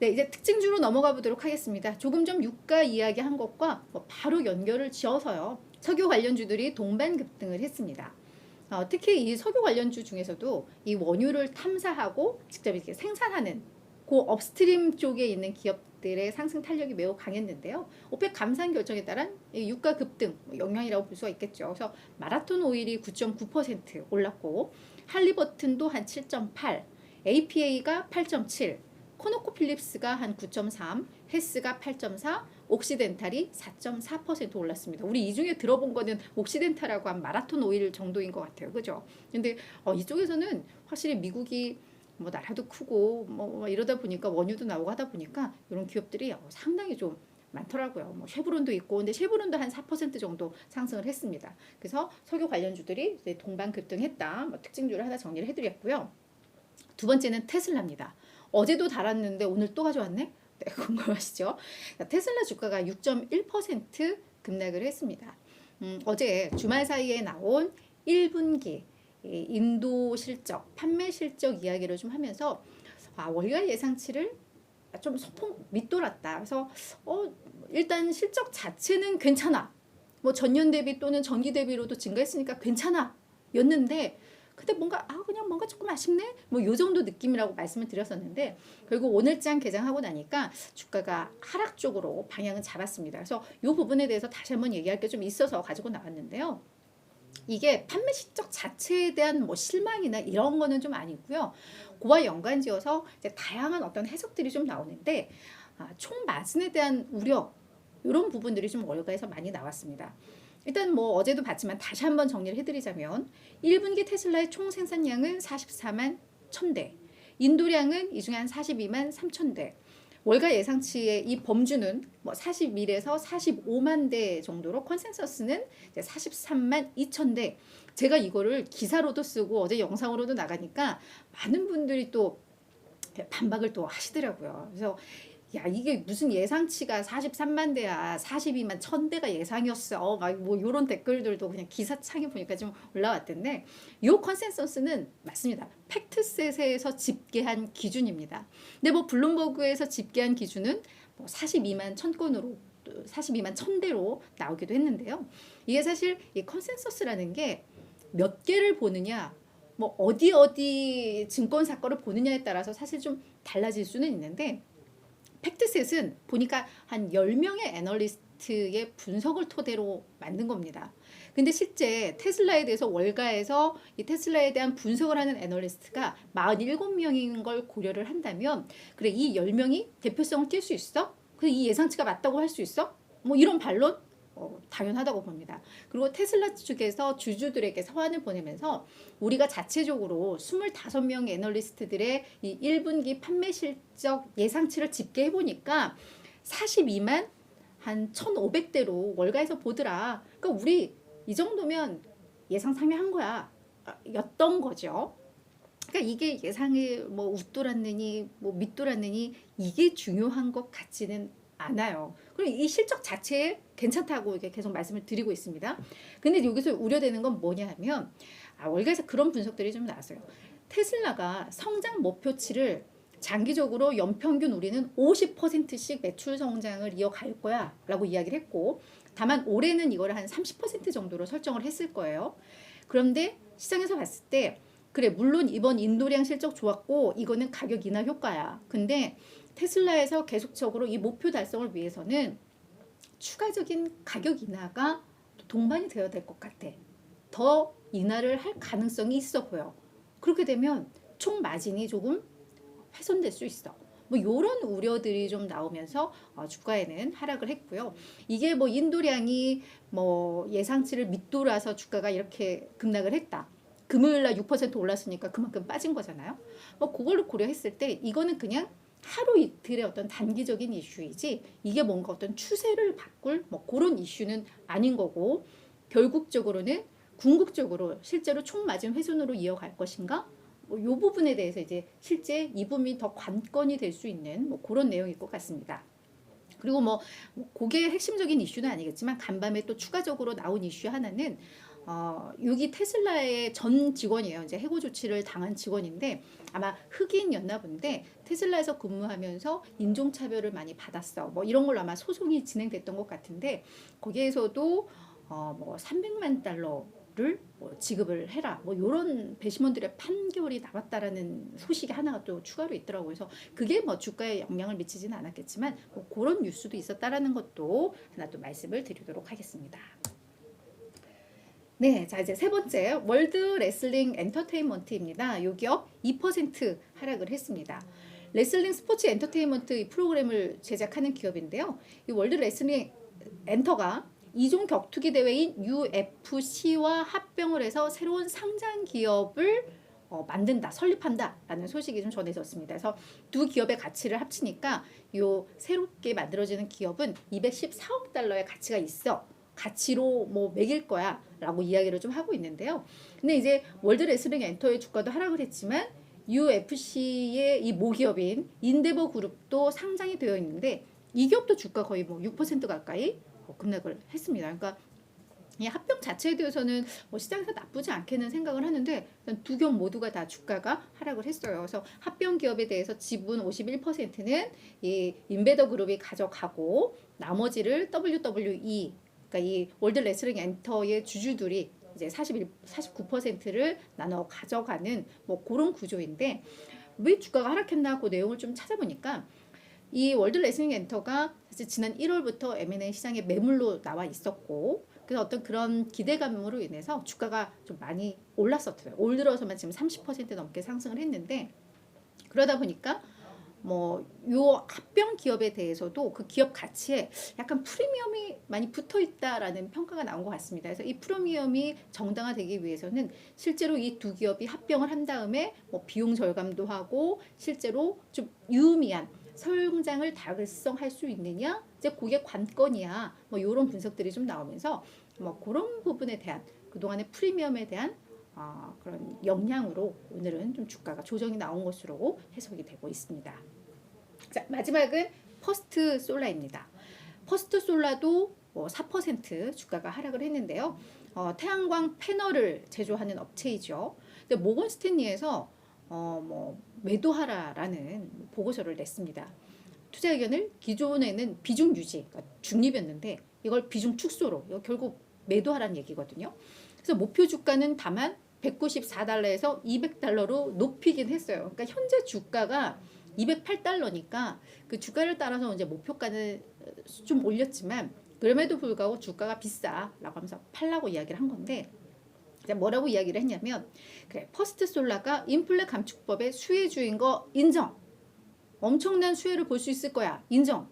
네, 이제 특징주로 넘어가 보도록 하겠습니다. 조금 전 유가 이야기한 것과 뭐 바로 연결을 지어서요. 석유 관련주들이 동반 급등을 했습니다. 어, 특히 이 석유 관련주 중에서도 이 원유를 탐사하고 직접 이렇게 생산하는 그 업스트림 쪽에 있는 기업들의 상승 탄력이 매우 강했는데요. 오펙 감산 결정에 따른 이 유가 급등 뭐 영향이라고 볼 수가 있겠죠. 그래서 마라톤 오일이 9.9% 올랐고 할리버튼도 한 7.8, APA가 8.7, 코노코 필립스가 한 9.3, 헤스가 8.4, 옥시덴탈이 4.4% 올랐습니다. 우리 이 중에 들어본 거는 옥시덴탈하고 한 마라톤 오일 정도인 것 같아요. 그죠? 근데 어, 이쪽에서는 확실히 미국이 뭐 나라도 크고 뭐 이러다 보니까 원유도 나오고 하다 보니까 이런 기업들이 어, 상당히 좀 많더라고요. 뭐 쉐브론도 있고 근데 쉐브론도 한 4% 정도 상승을 했습니다. 그래서 석유 관련주들이 동반 급등했다. 뭐 특징주를 하나 정리를 해드렸고요. 두 번째는 테슬라입니다. 어제도 달았는데 오늘 또 가져왔네? 네, 궁금하시죠? 테슬라 주가가 6.1% 급락을 했습니다. 음, 어제 주말 사이에 나온 1분기 인도 실적, 판매 실적 이야기를 좀 하면서 아, 월가 예상치를 좀 소폭 밑돌았다. 그래서 어, 일단 실적 자체는 괜찮아. 뭐 전년 대비 또는 전기 대비로도 증가했으니까 괜찮아. 였는데 근데 뭔가 아 그냥 뭔가 조금 아쉽네 뭐 요 정도 느낌이라고 말씀을 드렸었는데 결국 오늘장 개장하고 나니까 주가가 하락 쪽으로 방향은 잡았습니다. 그래서 요 부분에 대해서 다시 한번 얘기할 게 좀 있어서 가지고 나왔는데요. 이게 판매 실적 자체에 대한 뭐 실망이나 이런 거는 좀 아니고요. 그와 연관지어서 이제 다양한 어떤 해석들이 좀 나오는데 아, 총 마진에 대한 우려 이런 부분들이 좀 월가에서 많이 나왔습니다. 일단 뭐 어제도 봤지만 다시 한번 정리를 해드리자면 1분기 테슬라의 총 생산량은 44만 1000대, 인도량은 이 중에 한 42만 3000대, 월가 예상치의 이 범주는 뭐 41에서 45만 대 정도로 컨센서스는 이제 43만 2천 대. 제가 이거를 기사로도 쓰고 어제 영상으로도 나가니까 많은 분들이 또 반박을 또 하시더라고요. 그래서 야 이게 무슨 예상치가 43만 대야 42만 천 대가 예상이었어. 막뭐 이런 댓글들도 그냥 기사창에 보니까 좀 올라왔던데 요 컨센서스는 맞습니다. 팩트셋에서 집계한 기준입니다. 근데 뭐 블룸버그에서 집계한 기준은 뭐 42만 천 건으로 42만 천 대로 나오기도 했는데요. 이게 사실 이 컨센서스라는 게 몇 개를 보느냐 뭐 어디 어디 증권 사건을 보느냐에 따라서 사실 좀 달라질 수는 있는데 팩트셋은 보니까 한 10명의 애널리스트의 분석을 토대로 만든 겁니다. 근데 실제 테슬라에 대해서 월가에서 이 테슬라에 대한 분석을 하는 애널리스트가 47명인 걸 고려를 한다면 그래 이 10명이 대표성을 띌 수 있어? 그래 이 예상치가 맞다고 할 수 있어? 뭐 이런 반론 어, 당연하다고 봅니다. 그리고 테슬라 측에서 주주들에게 서한을 보내면서 우리가 자체적으로 25명의 애널리스트들의 이 1분기 판매 실적 예상치를 집계해 보니까 42만 한 1,500대로 월가에서 보더라. 그러니까 우리 이 정도면 예상 상회한 거야. 아, 였던 거죠. 그러니까 이게 예상이 뭐 웃돌았느니 뭐 밑돌았느니 이게 중요한 것 같지는 않아요. 그리고 이 실적 자체에 괜찮다고 이렇게 계속 말씀을 드리고 있습니다. 근데 여기서 우려되는 건 뭐냐 하면 아, 월가에서 그런 분석들이 좀 나왔어요. 테슬라가 성장 목표치를 장기적으로 연평균 우리는 50%씩 매출 성장을 이어갈 거야 라고 이야기를 했고 다만 올해는 이걸 한 30% 정도로 설정을 했을 거예요. 그런데 시장에서 봤을 때 그래 물론 이번 인도량 실적 좋았고 이거는 가격 인하 효과야. 근데 테슬라에서 계속적으로 이 목표 달성을 위해서는 추가적인 가격 인하가 동반이 되어야 될 것 같아. 더 인하를 할 가능성이 있어 보여. 그렇게 되면 총 마진이 조금 훼손될 수 있어. 뭐 이런 우려들이 좀 나오면서 어, 주가에는 하락을 했고요. 이게 뭐 인도량이 뭐 예상치를 밑돌아서 주가가 이렇게 급락을 했다. 금요일 날 6% 올랐으니까 그만큼 빠진 거잖아요. 뭐 그걸로 고려했을 때 이거는 그냥 하루 이틀의 어떤 단기적인 이슈이지 이게 뭔가 어떤 추세를 바꿀 뭐 그런 이슈는 아닌 거고 결국적으로는 궁극적으로 실제로 총 마진 훼손으로 이어갈 것인가? 뭐 요 부분에 대해서 이제 실제 이 부분이 더 관건이 될 수 있는 뭐 그런 내용일 것 같습니다. 그리고 뭐 그게 핵심적인 이슈는 아니겠지만 간밤에 또 추가적으로 나온 이슈 하나는 어, 여기 테슬라의 전 직원이에요. 이제 해고 조치를 당한 직원인데 아마 흑인이었나 본데 테슬라에서 근무하면서 인종차별을 많이 받았어. 뭐 이런 걸로 아마 소송이 진행됐던 것 같은데 거기에서도 어, 뭐 300만 달러를 뭐 지급을 해라. 뭐 이런 배심원들의 판결이 나왔다라는 소식이 하나가 또 추가로 있더라고요. 그래서 그게 뭐 주가에 영향을 미치지는 않았겠지만 뭐 그런 뉴스도 있었다라는 것도 하나 또 말씀을 드리도록 하겠습니다. 네, 자 이제 세 번째 월드 레슬링 엔터테인먼트입니다. 요 기업 2% 하락을 했습니다. 레슬링 스포츠 엔터테인먼트 이 프로그램을 제작하는 기업인데요. 이 월드 레슬링 엔터가 이종 격투기 대회인 UFC와 합병을 해서 새로운 상장 기업을 어, 만든다, 설립한다라는 소식이 좀 전해졌습니다. 그래서 두 기업의 가치를 합치니까 요 새롭게 만들어지는 기업은 214억 달러의 가치가 있어. 가치로 뭐 매길 거야 라고 이야기를 좀 하고 있는데요. 근데 이제 월드 레슬링 엔터의 주가도 하락을 했지만 UFC의 이 모기업인 인데버 그룹도 상장이 되어 있는데 이 기업도 주가 거의 뭐 6% 가까이 어, 급락을 했습니다. 그러니까 이 합병 자체에 대해서는 뭐 시장에서 나쁘지 않게는 생각을 하는데 두 기업 모두가 다 주가가 하락을 했어요. 그래서 합병 기업에 대해서 지분 51%는 이 인베더 그룹이 가져가고 나머지를 WWE 그러니까 이 월드 레슬링 엔터의 주주들이 이제 41, 49%를 나눠 가져가는 뭐 그런 구조인데 왜 주가가 하락했나 그 내용을 좀 찾아보니까 이 월드 레슬링 엔터가 사실 지난 1월부터 M&A 시장에 매물로 나와 있었고 그래서 어떤 그런 기대감으로 인해서 주가가 좀 많이 올랐었어요. 올 들어서만 지금 30% 넘게 상승을 했는데 그러다 보니까 뭐요 합병 기업에 대해서도 그 기업 가치에 약간 프리미엄이 많이 붙어 있다라는 평가가 나온 것 같습니다. 그래서 이 프리미엄이 정당화되기 위해서는 실제로 이 두 기업이 합병을 한 다음에 뭐 비용 절감도 하고 실제로 좀 유의미한 성장을 달성할 수 있느냐 이제 그게 관건이야 뭐 이런 분석들이 좀 나오면서 뭐 그런 부분에 대한 그동안의 프리미엄에 대한 어, 그런 영향으로 오늘은 좀 주가가 조정이 나온 것으로 해석이 되고 있습니다. 자 마지막은 퍼스트 솔라입니다. 퍼스트 솔라도 뭐4% 주가가 하락을 했는데요. 어, 태양광 패널을 제조하는 업체이죠. 근데 모건 스탠리에서 어, 뭐 매도하라라는 보고서를 냈습니다. 투자 의견을 기존에는 비중 유지, 그러니까 중립이었는데 이걸 비중 축소로 결국 매도하라는 얘기거든요. 그래서 목표 주가는 다만 194달러에서 200달러로 높이긴 했어요. 그러니까 현재 주가가 208달러니까 그 주가를 따라서 이제 목표가는 좀 올렸지만 그럼에도 불구하고 주가가 비싸라고 하면서 팔라고 이야기를 한 건데 뭐라고 이야기를 했냐면 그래 퍼스트 솔라가 인플레 감축법의 수혜주인 거 인정. 엄청난 수혜를 볼 수 있을 거야 인정.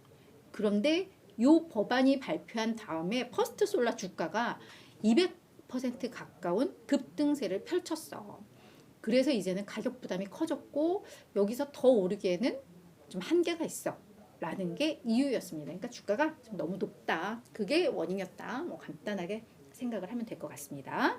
그런데 요 법안이 발표한 다음에 퍼스트 솔라 주가가 200% 가까운 급등세를 펼쳤어. 그래서 이제는 가격 부담이 커졌고 여기서 더 오르기에는 좀 한계가 있어. 라는 게 이유였습니다. 그러니까 주가가 좀 너무 높다. 그게 원인이었다. 뭐 간단하게 생각을 하면 될 것 같습니다.